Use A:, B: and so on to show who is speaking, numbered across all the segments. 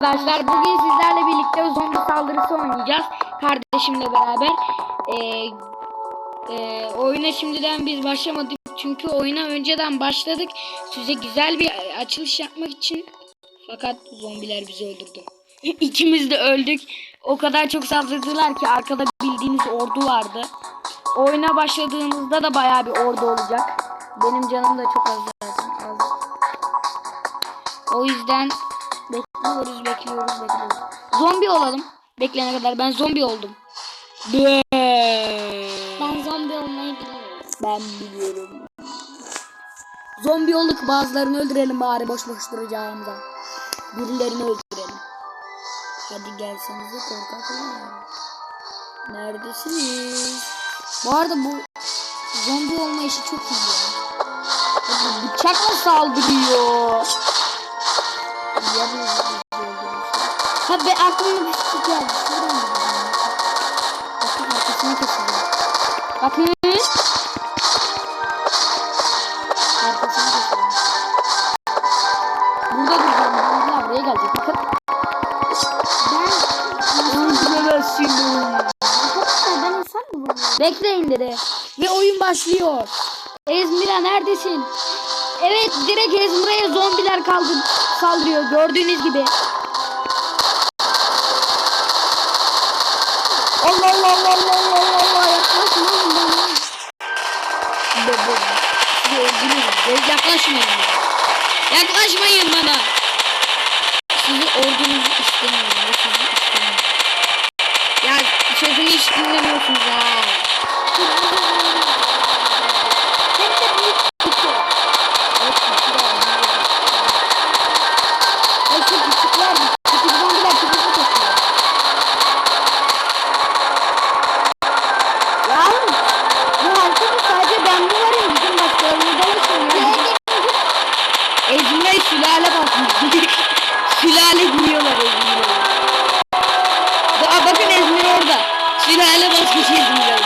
A: Arkadaşlar bugün sizlerle birlikte zombi saldırısı oynayacağız. Kardeşimle beraber. Ee, e, oyuna şimdiden biz başlamadık. Çünkü oyuna önceden başladık. Size güzel bir açılış yapmak için. Fakat zombiler bizi öldürdü. İkimiz de öldük. O kadar çok saldırdılar ki arkada bildiğiniz ordu vardı. Oyuna başladığımızda da bayağı bir ordu olacak. Benim canım da çok az zaten. O yüzden bekliyoruz, bekliyoruz, bekliyoruz. Zombi olalım. Beklene kadar ben zombi oldum. Be.
B: Ben zombi olmayı bilmiyorum.
A: Ben biliyorum. Zombi olduk bazılarını öldürelim bari boş boş duracağımıza. Birilerini öldürelim. Hadi gelsenize korkaklar. Neredesiniz? Bu arada bu zombi olma işi çok iyi ya. Bıçakla saldırıyor. Yarın
B: Ha be aklıma bir şey geldi.
A: Bakın arkasını keseceğim. Bakın. Arkasını keseceğim. Burada duracağım. Bunlar buraya gelecek. Bakın. Öldüremezsin.
B: Arkadaşlar ben insan mı vuruyorum?
A: Bekleyin dedi. Ve oyun başlıyor. Ezmira neredesin? Evet direkt Ezmira'ya zombiler kaldı saldırıyor gördüğünüz gibi. Allah Allah Allah Allah Allah Allah yaklaşmayın bana. Bebe. Öldürürüm. Yaklaşmayın. Yaklaşmayın bana. Sizi ordunuzu istemiyorum. Sizi istemiyorum. Ya sözümü hiç dinlemiyorsunuz ha.
B: Hem de büyük kutu.
A: Evet, küçükler. Ay şu küçükler, küçük zombiler küçük kokuyor. Ya bu haritada sadece ben mi varım? Bizim başkalarını dolaşın ya. Ezmir sülale basmış. sülale giriyorlar Ezmir'e. Aa bakın Ezmir orada. Basmış Ezmir'e.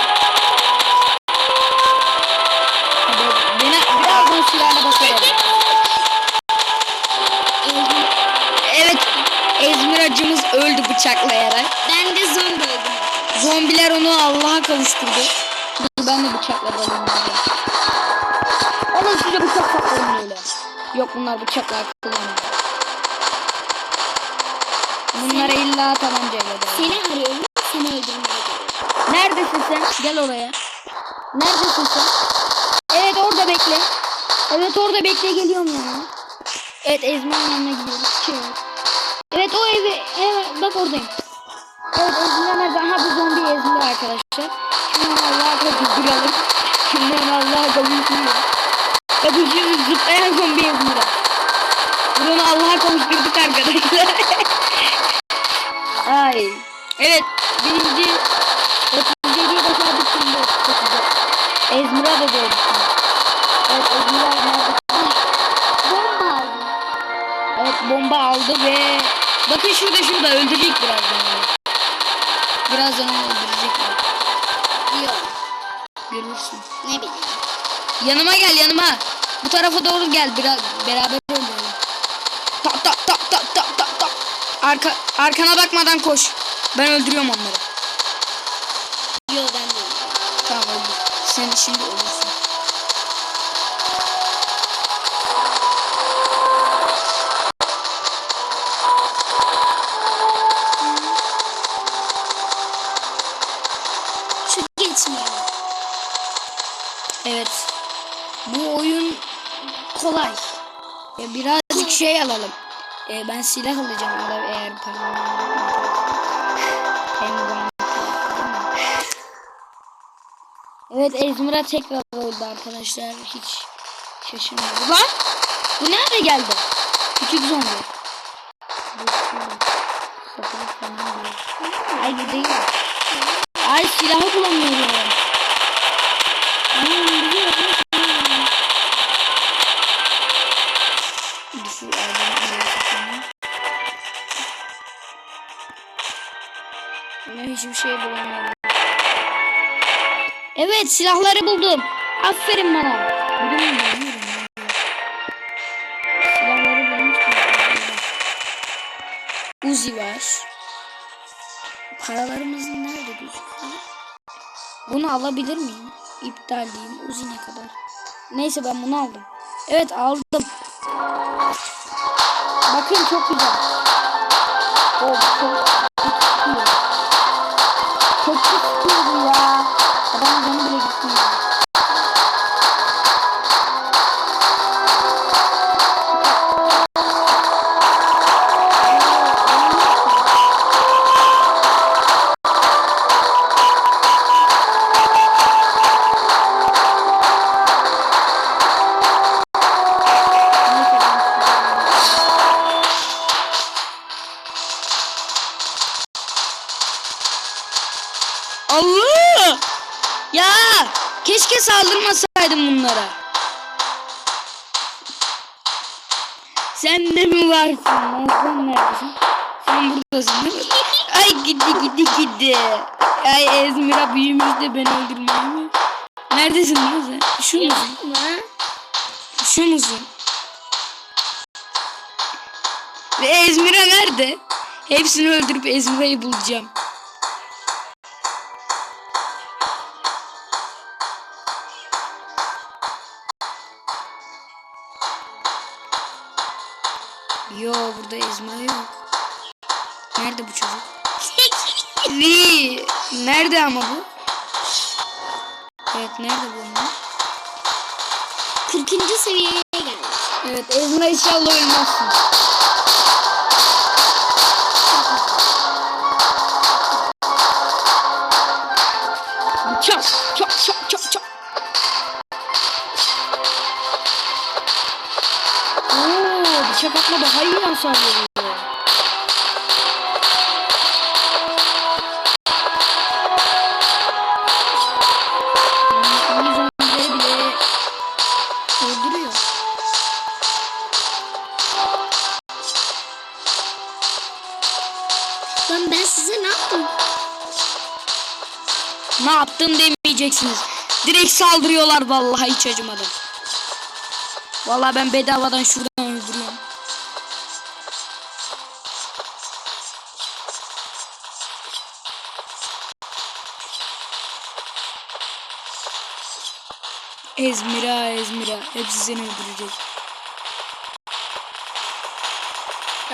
A: Beni birazdan sülale basarım. Evet, Ezmir acımız öldü bıçaklayarak.
B: Ben de zombi oldum.
A: Zombiler onu Allah'a kavuşturdu. Ben de bıçakladım. Alın size bıçak saplarım öyle. Yok bunlar bıçakla kullanmıyor. Bunlara illa tabancayla da.
B: Seni arıyorum. Seni öldürmeye.
A: Neredesin sen? Gel oraya. Neredesin sen? Evet orada bekle. Evet orada bekle geliyorum yani. Evet Ezmi'nin yanına gidiyoruz. Şey. Evet o evi. Evet bak oradayım. Evet Ezmi nerede? Aha bu zombi Ezmi arkadaşlar. Şimdi Allah'a da durduralım. Şimdi Allah'a da durduralım. Bakın ve bakın şurada şurada öldürecek birazdan. Birazdan onu öldürecekler.
B: Yok.
A: Görürsün.
B: Ne bileyim.
A: Yanıma gel yanıma. Bu tarafa doğru gel biraz beraber öldürelim. Tak tak tak tak tak tak tak. Arka, arkana bakmadan koş. Ben öldürüyorum onları.
B: Yok ben de.
A: Tamam öldür. Sen şimdi ölürsün. E, ben silah alacağım ya da eğer param Evet Ezmir'a tekrar oldu arkadaşlar. Hiç şaşırmadım. Lan! Bu nerede geldi? Küçük zombi. Ay değil. Ay silahı bulamıyorum. Evet silahları buldum. Aferin bana. Bugün mü? Uzi var. Paralarımız nerede gözüküyor? Bunu alabilir miyim? İptal diyeyim. Uzi ne kadar? Neyse ben bunu aldım. Evet aldım. Bakın çok güzel. O çok Allah! Ya keşke saldırmasaydım bunlara. Sen de mi varsın? Nazlan neredesin? Sen buradasın değil mi? Ay gitti gitti gitti. Ay Ezmira büyümüş de beni öldürmeye mi? Neredesin lan sen? Şu musun? Şu musun? Ve Ezmira nerede? Hepsini öldürüp Ezmira'yı bulacağım. Burada ezme yok. Nerede bu çocuk? Li, nerede ama bu? Evet nerede bu? ama?
B: 40. seviyeye geldik.
A: Evet Ezma inşallah ölmezsin. Bile öldürüyor.
B: Lan ben size ne yaptım?
A: Ne yaptın demeyeceksiniz. Direkt saldırıyorlar vallahi hiç acımadım. Vallahi ben bedavadan şuradan Ezmira Ezmira hepsi seni öldürecek.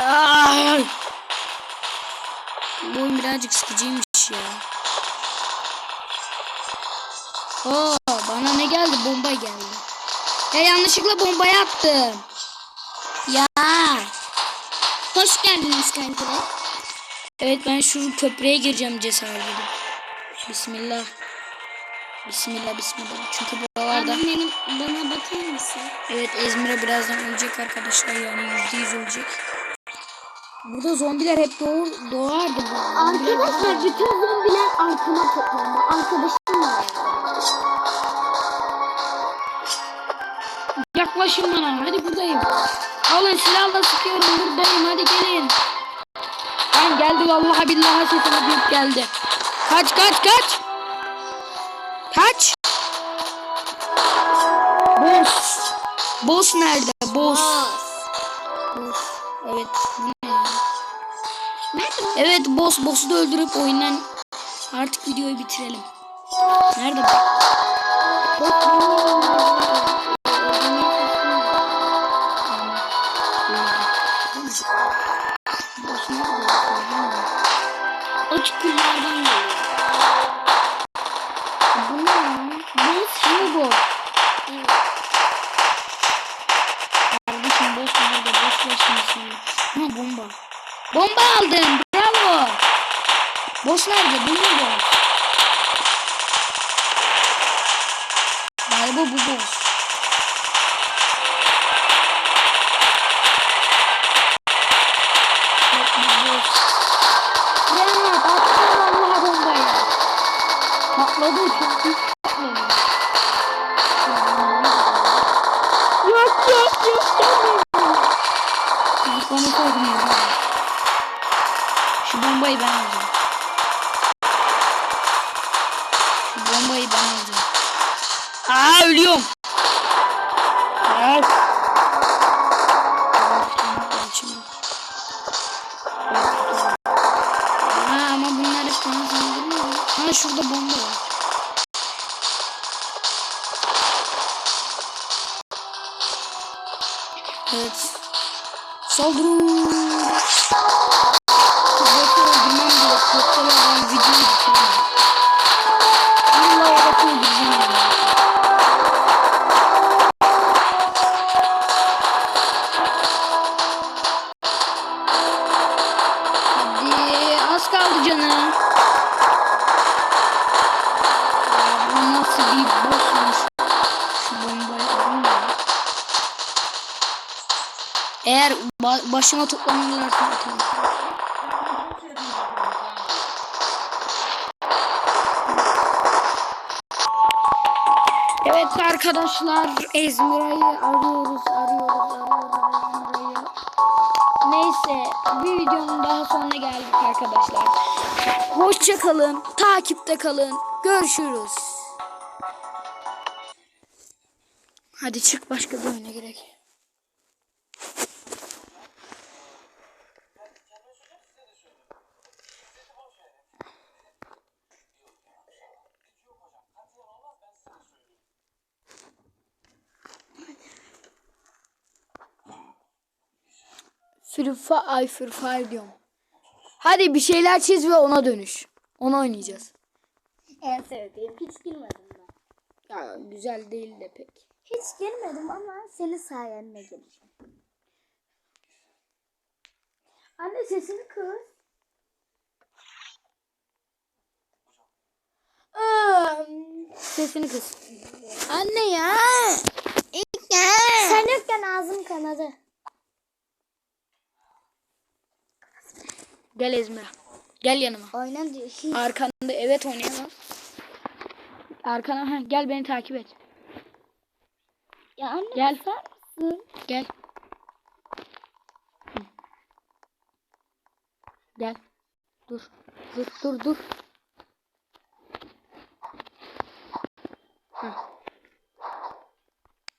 A: Ay! Bu oyun birazcık sıkıcıymış ya. Oo, bana ne geldi? Bomba geldi. Ya yanlışlıkla bombayı attım. Ya.
B: Hoş geldiniz kankiler.
A: Evet ben şu köprüye gireceğim cesaret edip. Bismillah. Bismillah bismillah. Çünkü buralarda
B: Abim benim bana bakar mısın?
A: evet Ezmir'e birazdan ölecek arkadaşlar yani yüzde yüz ölecek. Burada zombiler hep doğur, doğardı.
B: Arkadaşlar bütün zombiler arkama toplandı. Arkadaşım var.
A: Yaklaşın bana. Hadi buradayım. Alın silahla sıkıyorum. Buradayım. Hadi gelin. Ben geldi vallahi billahi sesime büyük geldi. Kaç kaç kaç. Kaç. Boss. Boss nerede? Boss. Boss. Evet. Evet boss. Boss'u da öldürüp oyundan artık videoyu bitirelim. Nerede bu? Boss nerede? Bomba aldım. Bravo. Boss nerede? Boss? Galiba bu bombayı. Patladı çok büyük patladı. Yok yok yok. Çocuklarına koydum ya. Şu bombayı ben alacağım. Şu bombayı ben alacağım. Aa ölüyorum. Şimdi- Evet. Kaç tane saldırıyor? Ha şurada bomba var. Evet. Saldırın. Ben videoyu bitiremem. Bu nasıl bir bossmuş. Şu bombayı alayım da. Başıma toplanırlarsa. Evet arkadaşlar Ezmira'yı arıyoruz, arıyoruz, arıyoruz Ezmira'yı. Neyse bir videonun daha sonuna geldik arkadaşlar. Hoşça kalın, takipte kalın. Görüşürüz. Hadi çık başka bir oyuna gerek. Fire, ay Fire diyorum. Hadi bir şeyler çiz ve ona dönüş. Onu oynayacağız.
B: En sevdiğim. Hiç girmedim ben.
A: Ya güzel değil de pek.
B: Hiç girmedim ama senin sayende gireceğim. Anne sesini kız.
A: Sesini kız. Anne ya.
B: Sen yokken ağzım kanadı.
A: Gel Ezmira. Gel yanıma.
B: Oyna diyor.
A: Arkanda evet oynayamam. Arkana ha, gel beni takip et.
B: Ya anne
A: Gel.
B: susar mısın?
A: Gel. Hı. Gel. Dur. Dur dur dur.